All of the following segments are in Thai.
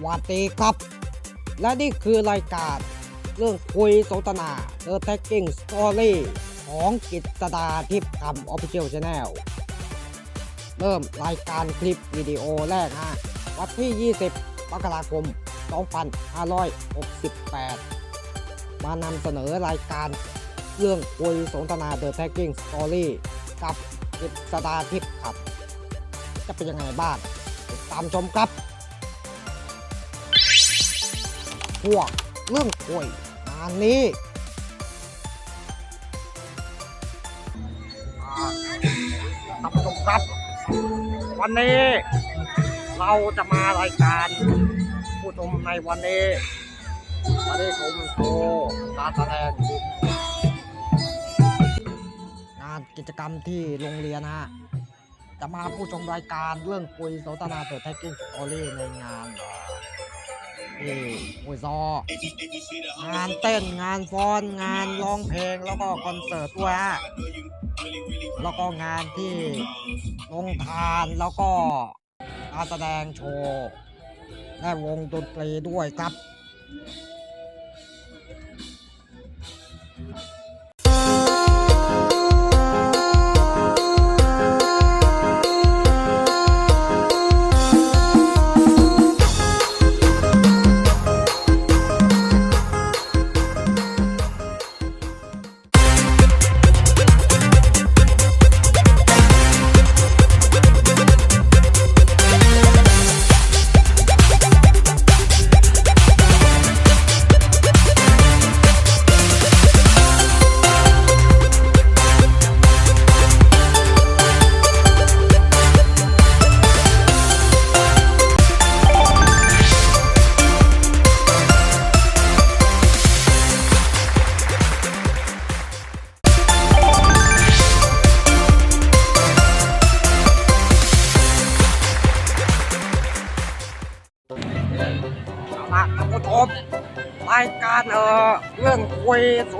สวัสดีครับ และนี่คือรายการ เรื่องคุยสนทนา The Tagging Story ของกิตดาทิพย์คำ Official Channel เริ่มรายการคลิปวิดีโอแรกฮะวันที่ 20มกราคม 2568 มานำเสนอรายการเรื่องคุยสนทนา The Tagging Story กับกิตดาทิพย์ครับ จะเป็นยังไงบ้าง ตามชมครับ พวกเรื่องคุยงานนี้ท่านผู้ชมครับ วันนี้เราจะมารายการ ผู้ชมในวันนี้วันนี้ผมโชว์การแสดงงานกิจกรรมที่โรงเรียนฮะจะมาผู้ชมรายการเรื่องคุยโสนทนาเปิดแท็กกิ้งสตอรี่ในงาน เอ่อที่มวยซองานเต้นงานฟ้อนงานร้องเพลงแล้วก็คอนเสิร์ตด้วยฮะแล้วก็งานที่ลงทานแล้วก็การแสดงโชว์และวงดนตรีด้วยครับ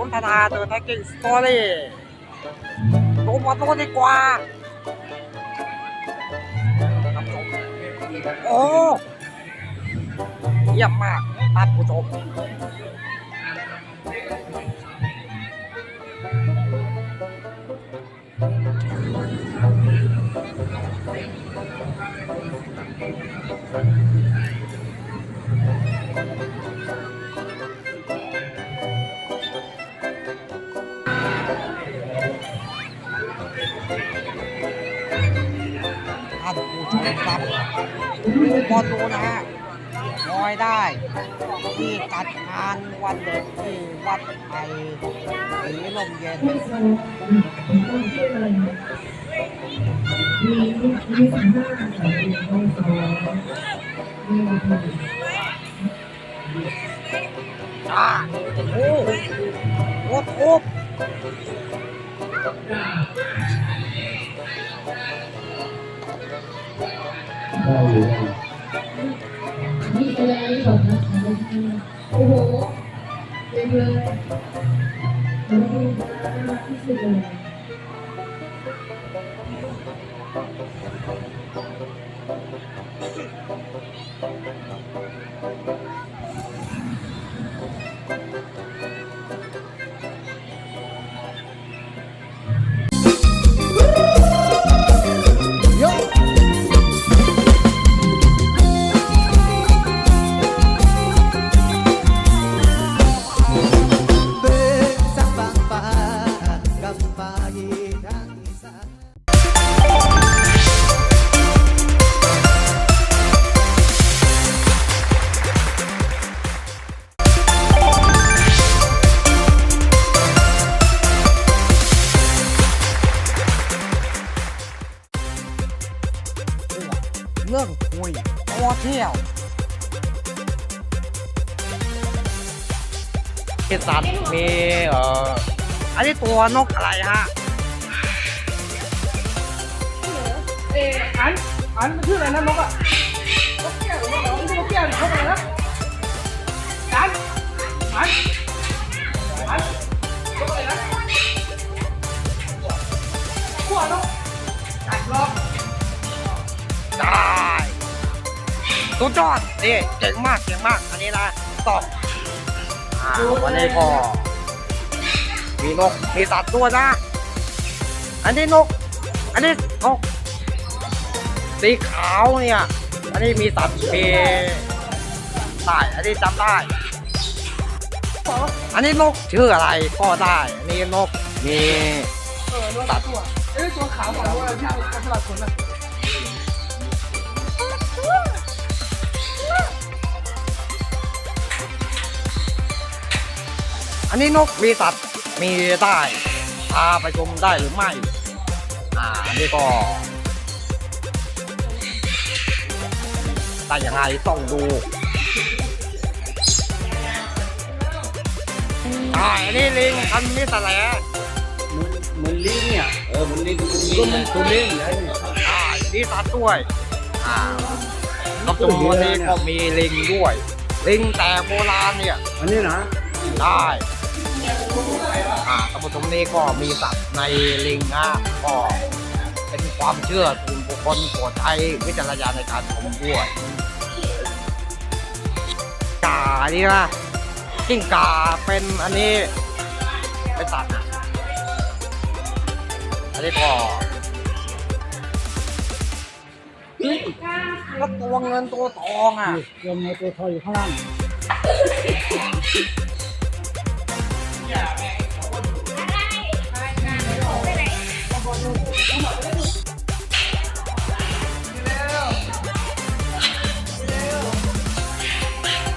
ยสนทนาเดอะแท็กกิ้งสตอรี่ดูมาดูดีกว่า โอ้เยี่ยมมากท่านผู้ชมานผู้ชมครับดูบอลดูนะฮะคอยได้ที่จัดงานวันเด็กที่วัดไทยศรีลมเย็นมีมีสัมาษณ์ของคุณโอสมีจ้าโอ้โหโอ้โห นี่อะไรก่อนนะคะโอ้โหเป็นเลยขอบคุณค่ะที่สุดเลย เรื่องคุยตัวเที่ยวมีสัตว์มีเอ่ออันนี้ตัวนกอะไรฮะเอออันอันมันชื่ออะไรนะนกอะนกแก้วนกอะไรนกแก้วหรือนกอะไรนะอันอันอันนกอะไรนะขั้วนกจัดลอง ได้ สุดยอดนี่เก่งมากเก่งมาก อันนี้นะตอบอ่าวันนี้ก็มีนก มีสัตว์ตัวนะ อันนี้นก อันนี้นกสีขาวเนี่ย อันนี้มีสัตว์มีได้อันนี้จำได้ อันนี้นกชื่ออะไรก็ได้ อันนี้นกมี เออตัวตัวเอ้ยตัวขาวของเราที่เป็นสลัดขนอะ อันนี้นกมีสัตว์มีได้พาไปชมได้หรือไม่ อ่าอันนี้ก็ได้ยังไงต้องดูอ่าอันนี้ลิงอันนี้สแลเหมือนเหมือนลิ้นเนี่ย เออเหมือนลิ้นก็มันตัวเล่นเลยเนี่ยอ่านี่สัตว์ด้วย อ่าก็ตัวนี้ก็มีลิงด้วย ลิงแต่โบราณเนี่ย อันนี้นะได้อ่าตำบลตรงนี้ก็มีสัตว์ในลิงนะก็เป็นความเชื่อส่วนบุคคลโปรดใช้วิจารณญาณในการชมด้วยกานี่นะกิ้งกาเป็นอันนี้เป็นสัตว์นะอันนี้ก็ ก็ตัวเงินตัวทองอะตัวเงินตัวทองอยู่ข้างล่าง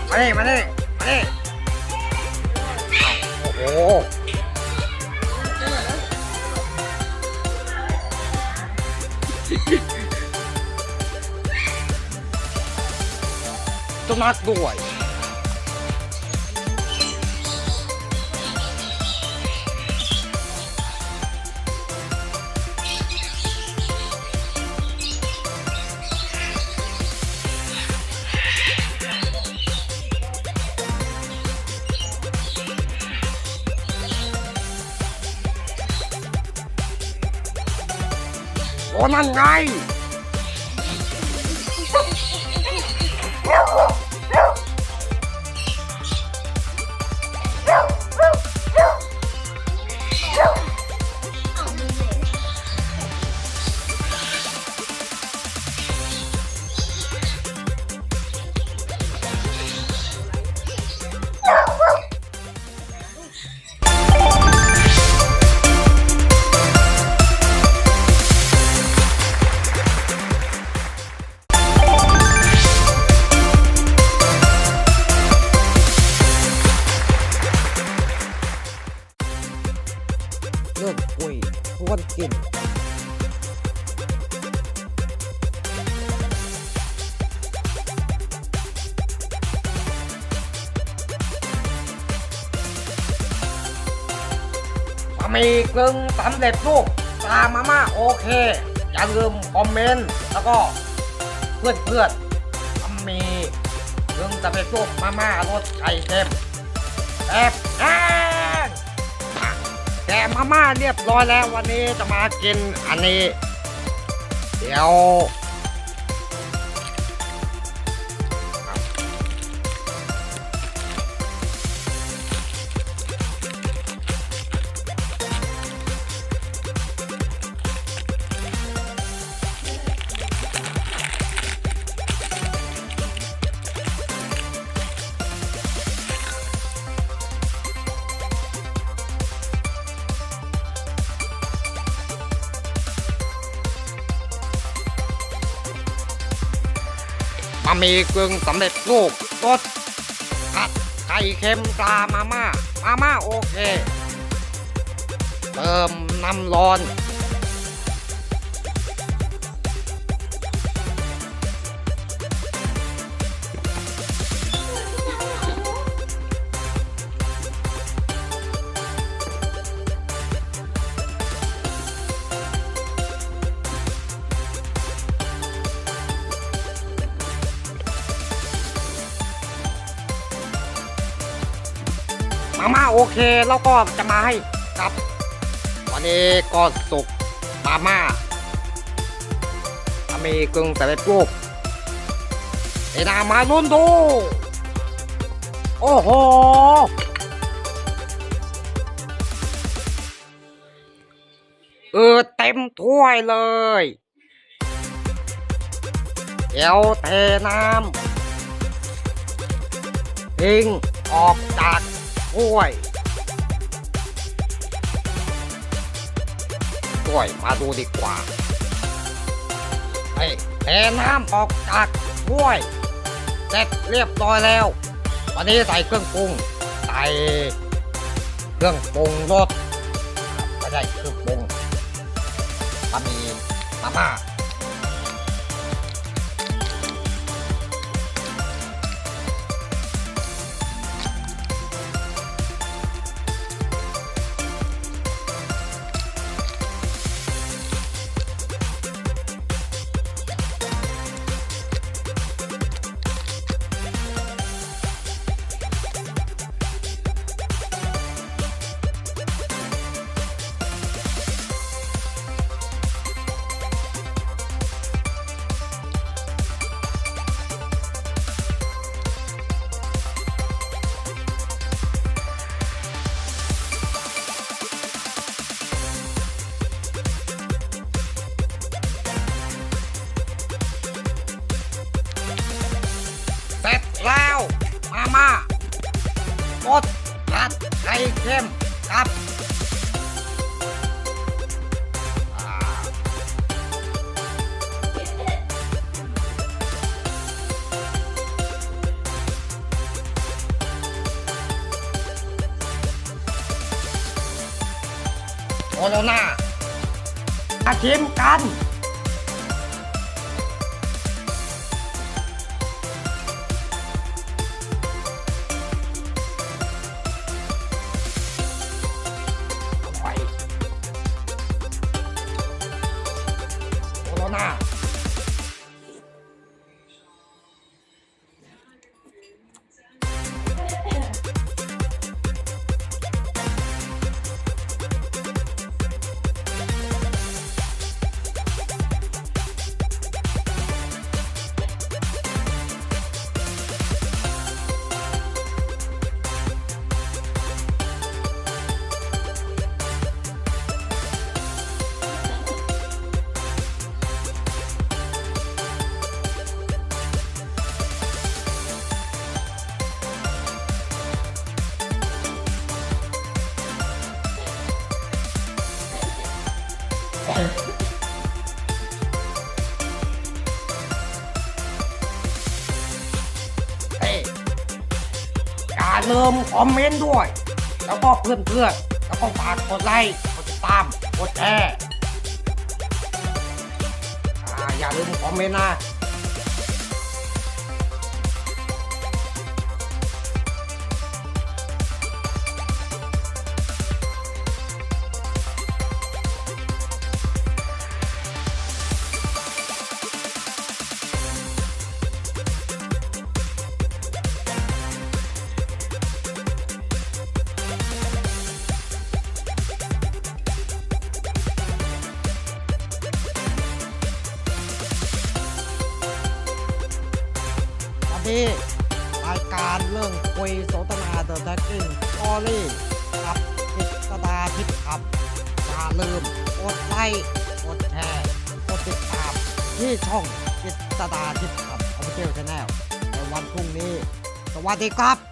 มาดิมาดิมาดิอ้าวโอ้โห สุนัขด้วย บะหมี่กึ่งสำเร็จรูปตามมาม่าโอเค อย่าลืมคอมเมนต์แล้วก็เพื่อนเพื่อนๆบะหมี่กึ่งสำเร็จรูปมาม่ารสไข่เค็มแบบแห้งแกะมาม่าเรียบร้อยแล้ววันนี้จะมากินอันนี้ เดี๋ยวะหมี่กึ่งสำเร็จรูปรสผัดไข่เค็มปลามาม่ามาม่าโอเค เติมน้ำร้อน เคแล้วก็จะมาให้ครับ วันนี้ก็สุกมาม่าบะหมี่กึ่งสำเร็จรูปไอ้นามานุ่นดู โอ้โห เออเต็มถ้วยเลยเอวเทน้ำทิ้งออกจากถ้วย ถ้วยมาดูดีกว่าเฮ้ยเทน้ำออกจากถ้วย เสร็จเรียบร้อยแล้ววันนี้ใส่เครื่องปรุงใส่เครื่องปรุงรสไม่ใช่เครื่องปรุงบะหมี่มาม่า ดไข่เค็มครับโอโลนามาชิมกัน ลืมคอมเมนต์ด้วย แล้วก็เพื่อนๆแล้วก็ฝากกดไลค์กดติดตามกดแชร์อย่าลืมคอมเมนต์นะ คุยสนทนาเดอะแท็กกิ้งสตอรี่ขับกิตดาทิพย์ครับอย่าลืมกดไลค์กดแชร์กดติดตามที่ช่องกิตดาทิพย์ครับออฟฟิเชียลชาแนลในวันพรุ่งนี้ สวัสดีครับ